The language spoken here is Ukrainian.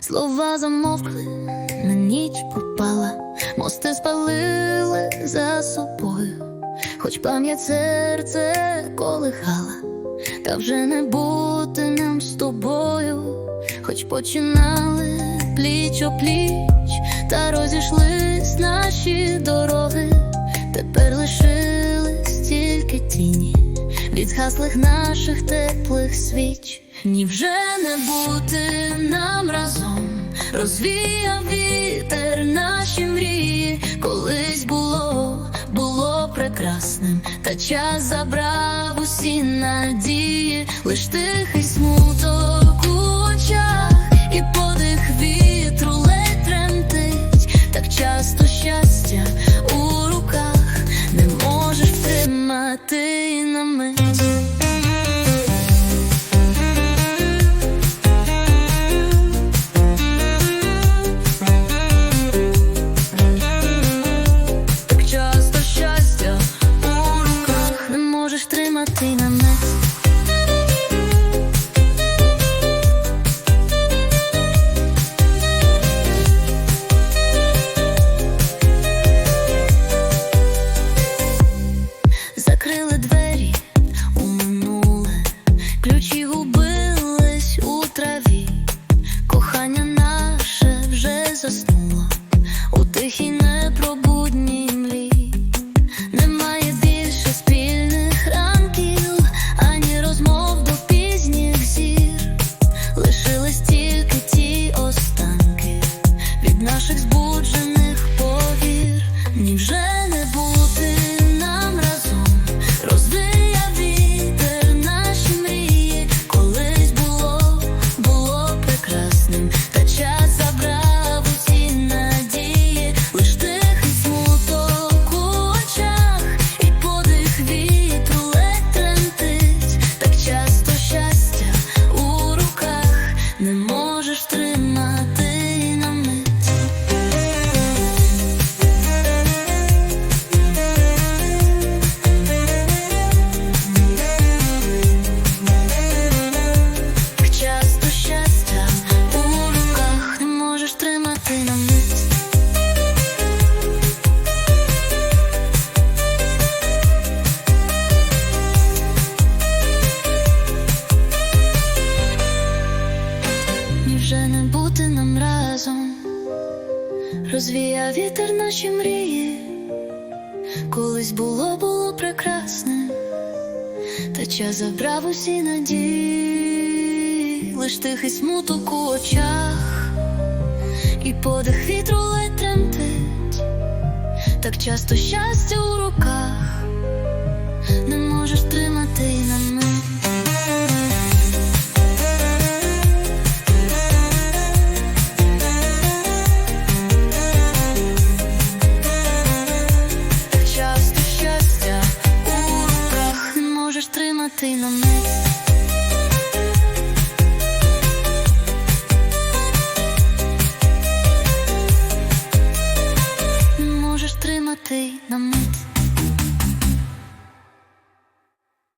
Слова замовкли, на ніч пропала, мости спалили за собою, хоч пам'ять серце колихала, та вже не бути нам з тобою, хоч починали пліч о пліч, та розійшлись наші дороги, тепер лишились тільки тіні від згаслих наших теплих свіч. Ні вже не бути нам разом, розвіяв вітер наші мрії, колись було, було прекрасним, та час забрав усі надії, лиш тихий можеш тримати на мить. вже не бути нам разом, розвія вітер наші мрії, колись було, було прекрасне, та час забрав усі надії, лиш тихий смуток у очах, і подих вітру ледь тремтить, так часто щастя у руках, не можеш тримати на.